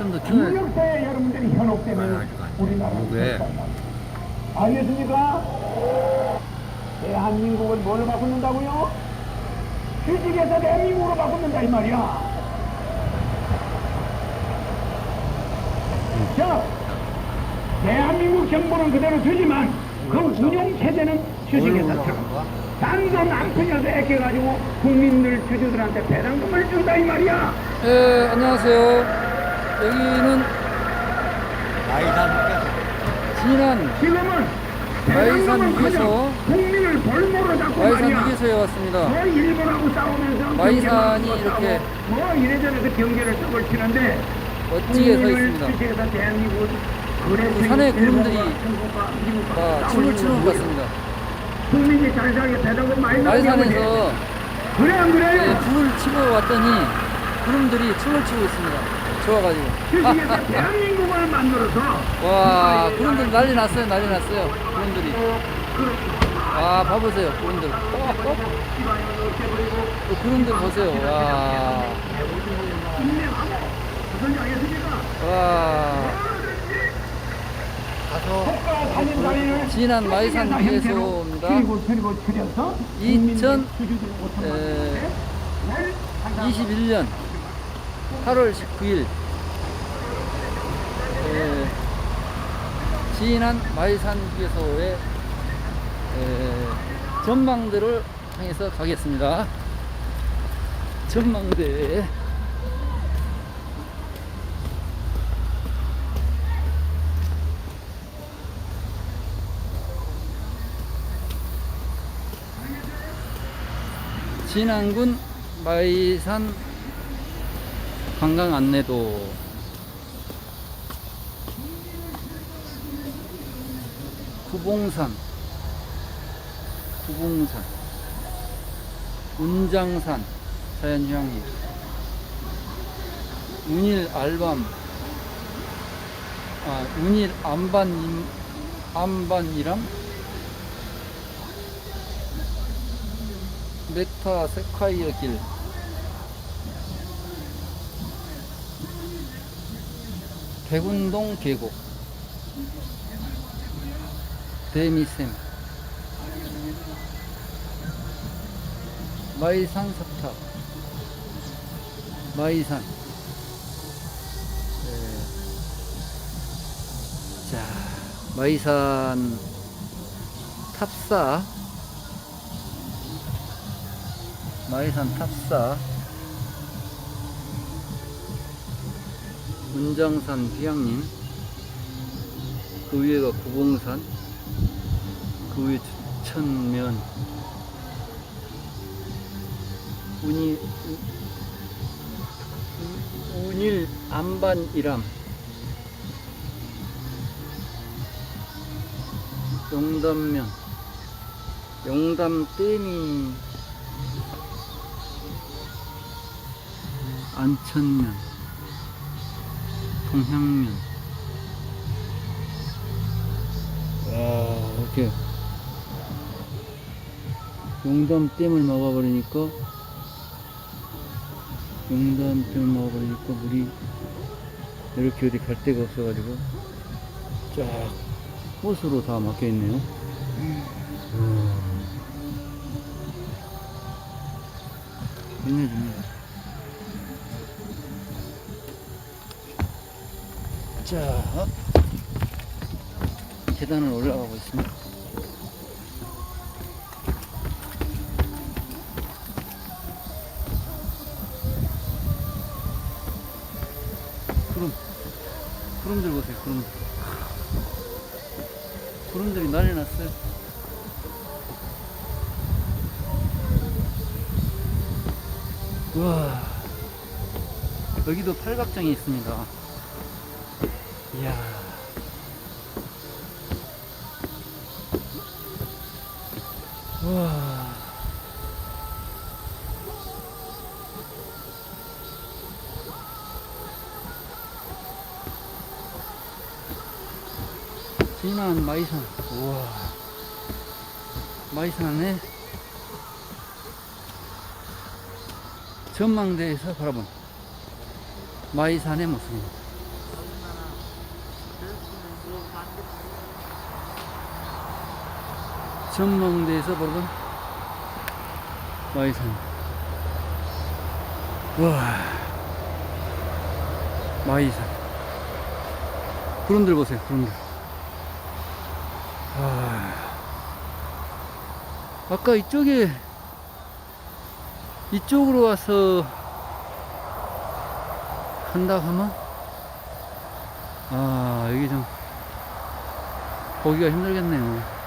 좀더 돼. 중력사에 여러분들이 현혹되면 우리나라는 왜? 알겠습니까? 대한민국을 뭘로 바꾸는다고요? 휴직에서 대한민국으로 바꾸는다 이 말이야. 자, 대한민국 정부는 그대로 주지만 그 운영 체제는 휴직에서 들어. 단돈 안 풀려서 애껴가지고 국민들 주주들한테 배당금을 준다 이 말이야. 예, 안녕하세요. 여기는 진안 지금은 마이산 위에서 국민을 볼모로 잡고 마이산 말이야. 휴게소에 왔습니다. 뭐 일본하고 싸우면서 마이산이 경제하고 이렇게 싸우고 뭐 이래저래 그 경계를 떡을 치는데 멋지게 서 국민을 있습니다. 주시해서 대한민국 그래 그 산에 구름들이 미국과 아, 싸우는 춤을 추는 것. 같습니다. 국민이 잘 살게 배당금 많이 나오게 마이산에서 그래 안 예, 그래? 불을 치고 왔더니 구름들이 춤을 추고 있습니다. 좋아가지고. 대한민국을 만들어서 와, 구름들 난리 났어요, 난리 났어요. 구름들이. 와, 봐보세요, 구름들. 그 구름들 보세요. 와? 와. 진안 마이산 세계사 형태로 휴게소입니다. 그리고 그리고 줄여서 2000 주주들 오천 에, 월 21년 8월 19일 에, 진안 마이산 휴게소의 에, 전망대를 향해서 가겠습니다. 전망대 진안군 마이산 관광 안내도 구봉산 구봉산 운장산 자연휴양림 운일 알밤 아 운일 안반 안반이람 메타 세콰이어 길 백운동 계곡. 대미샘. 마이산 석탑. 마이산. 네. 자 마이산 탑사. 마이산 탑사 문장산 휴양림 그 위에가 구봉산 그 위에 천면. 운이 우- 운일 안반이람. 영담면. 영담댐이 안천면 동향면 와 이렇게. 용담댐을 막아버리니까 용담댐을 막아버리니까 물이 이렇게 어디 갈 데가 없어가지고 쫙 호수로 다 막혀있네요. 끝내줍니다 자 계단을 올라가고 있습니다. 구름 구름들 보세요 구름들 구름들이 난리 났어요. 우와. 여기도 팔각정이 있습니다 이야. 우와. 진한 마이산 우와. 마이산에 전망대에서 바라본 마이산의 모습입니다 전망대에서 보는 마이산. 와, 마이산. 구름들 보세요, 구름들. 아, 아까 이쪽에, 이쪽으로 와서 한다 하면, 아, 여기 좀, 보기가 힘들겠네요.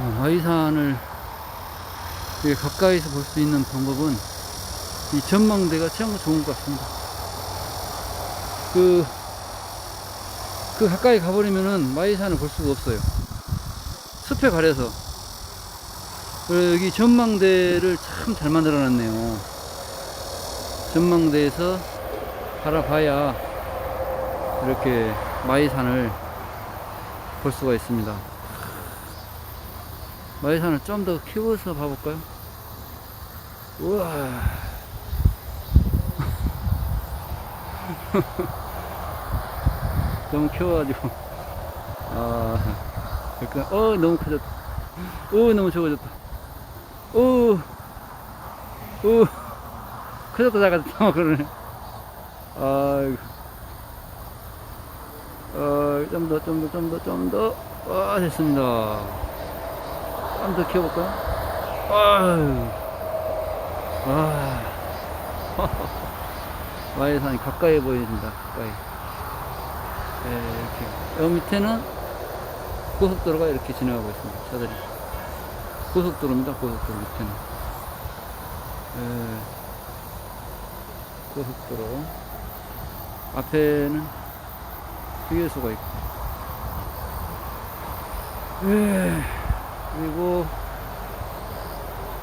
어, 마이산을 이렇게 가까이서 볼 수 있는 방법은 이 전망대가 참 좋은 것 같습니다. 그, 그 가까이 가버리면은 마이산을 볼 수가 없어요. 숲에 가려서. 여기 전망대를 참 잘 만들어 놨네요. 전망대에서 바라봐야 이렇게 마이산을 볼 수가 있습니다. 마이산을 좀 더 키워서 봐볼까요? 우와. 너무 키워가지고. 아, 그러니까, 어, 너무 커졌다. 오, 너무 적어졌다. 오, 오, 커졌다, 작아졌다. 막 그러네. 아이고. 어, 좀 더, 좀 더, 좀 더, 좀 더. 아, 됐습니다. 좀 더 키워볼까요? 아유. 아. 마이산이 가까이 보여진다, 가까이. 예, 이렇게. 여기 밑에는 고속도로가 이렇게 지나가고 있습니다, 차들이. 고속도로입니다, 고속도로 밑에는. 예, 고속도로. 앞에는 휴게소가 있고. 예, 그리고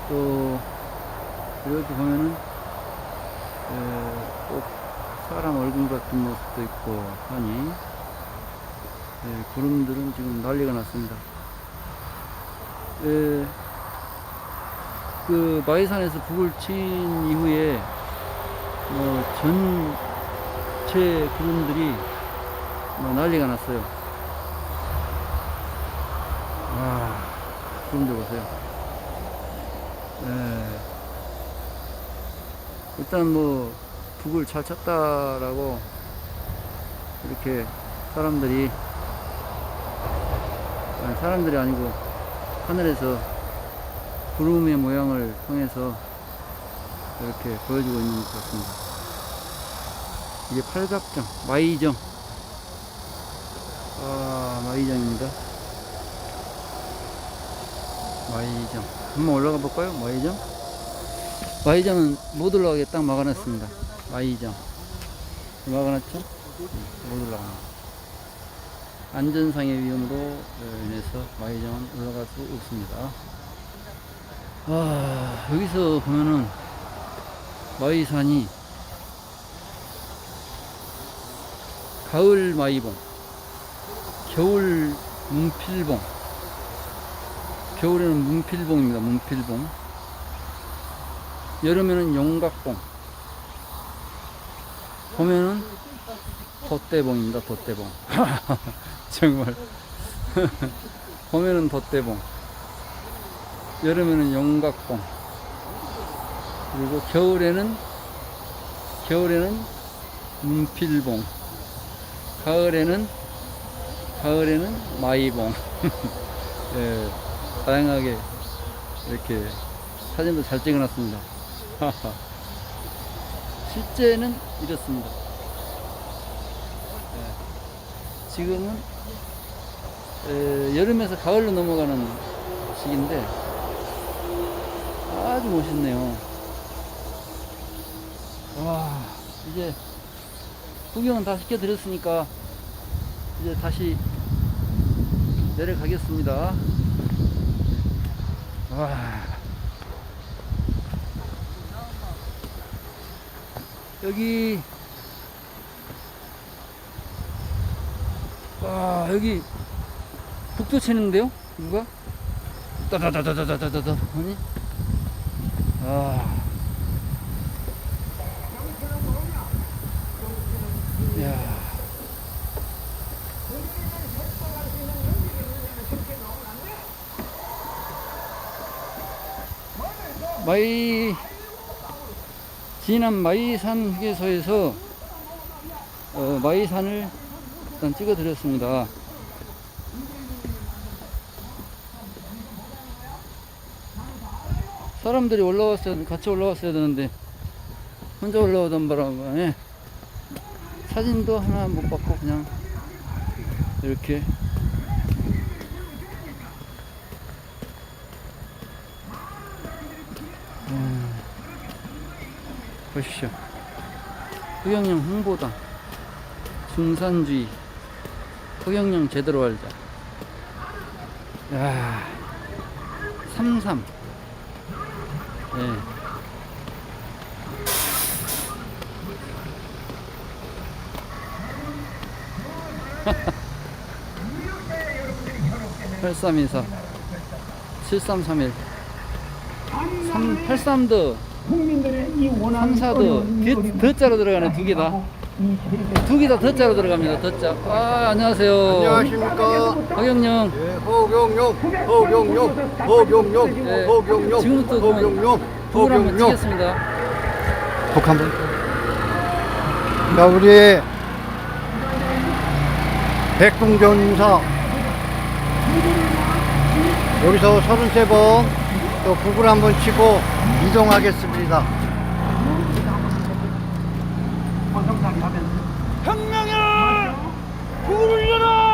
또 이렇게 보면은 예, 꼭 사람 얼굴 같은 모습도 있고 하니 예, 구름들은 지금 난리가 났습니다. 예, 그 마이산에서 북을 친 이후에 뭐 전체 구름들이 뭐 난리가 났어요. 구름들 보세요. 예. 일단 뭐 북을 잘 쳤다라고 이렇게 사람들이 아니 사람들이 아니고 하늘에서 구름의 모양을 통해서 이렇게 보여주고 있는 것 같습니다. 이게 팔각정, 마이정. 아, 마이정입니다. 마이정. 한번 올라가 볼까요? 마이정? 마이정은 못 올라가게 딱 막아놨습니다. 마이정. 막아놨죠? 못 올라가. 안전상의 위험으로 인해서 마이정은 올라갈 수 없습니다. 아, 여기서 보면은 마이산이 가을 마이봉, 겨울 문필봉, 겨울에는 문필봉입니다. 문필봉. 여름에는 용각봉. 봄에는 돛대봉입니다. 돛대봉. 정말. 봄에는 돛대봉. 여름에는 용각봉. 그리고 겨울에는 겨울에는 문필봉. 가을에는 가을에는 마이봉. 예, 다양하게 이렇게 사진도 잘 찍어놨습니다. 실제는 이렇습니다. 예, 지금은 에, 여름에서 가을로 넘어가는 시기인데 아주 멋있네요. 와 이제 구경은 다 시켜드렸으니까 이제 다시 내려가겠습니다. 와. 여기 와 여기 북도 치는데요? 누가? 따다다다다다다다. 아니? 아. 야. 마이 진안 마이산 휴게소에서 어, 마이산을 일단 찍어 드렸습니다. 사람들이 올라왔어야 같이 올라왔어야 되는데 혼자 올라오던 바람에 사진도 하나 못 받고 그냥 이렇게 보십시오. 흑영령 홍보단 중산주의 흑영령 제대로 알자. 야, 삼삼. 예. 팔삼이사 칠삼삼일 삼 팔삼도 국민들의 이 원하는 삼사도 더- 더자로 들어가네 두개 다. 두 개다 더자로 들어갑니다. 더자. 아 안녕하세요. 안녕하십니까. 허경영. 예, 허경용, 허경용, 허경용, 예, 허경용, 지금부터 북을 한번 허경용. 치겠습니다. 북 한번. 자, 우리 백동전사 여기서 33번 또 북을 한번 치고 이동하겠습니다. 혁명이야! 열어!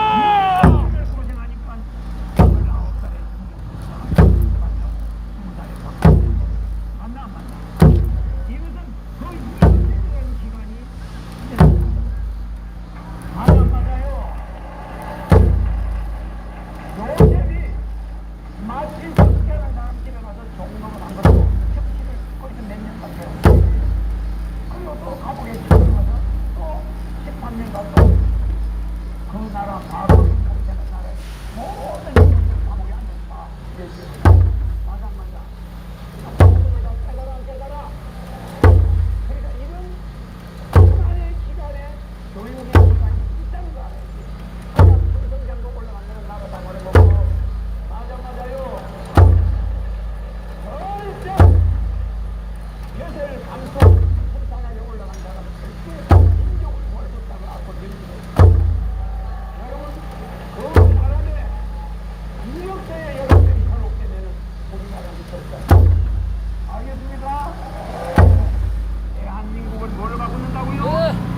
대한민국을 뭐를 바꾸는다고요?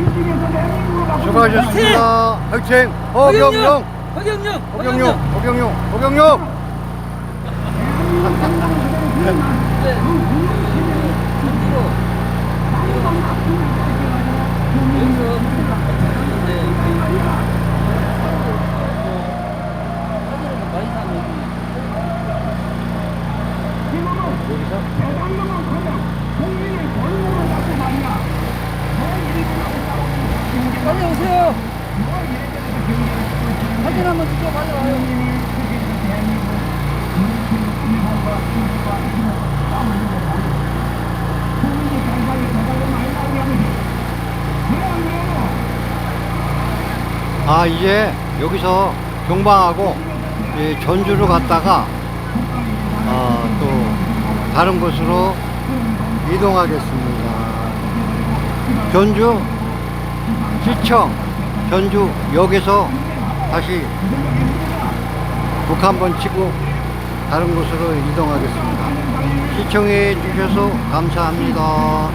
이쪽에서 대한민국을 바꾸는 수고하셨습니다. 화이팅! 허경용, 허경영. 허경용, 허경용, 허경용. 대단금은 그냥 국민의 권력을 갖고 말이야. 빨리 오세요. 사진 한번 찍어 빨리 와요. 아 이제 여기서 경방하고 이 전주로 갔다가 어, 또 다른 곳으로 이동하겠습니다. 전주 시청 전주역에서 다시 북 한번 치고 다른 곳으로 이동하겠습니다. 시청해 주셔서 감사합니다.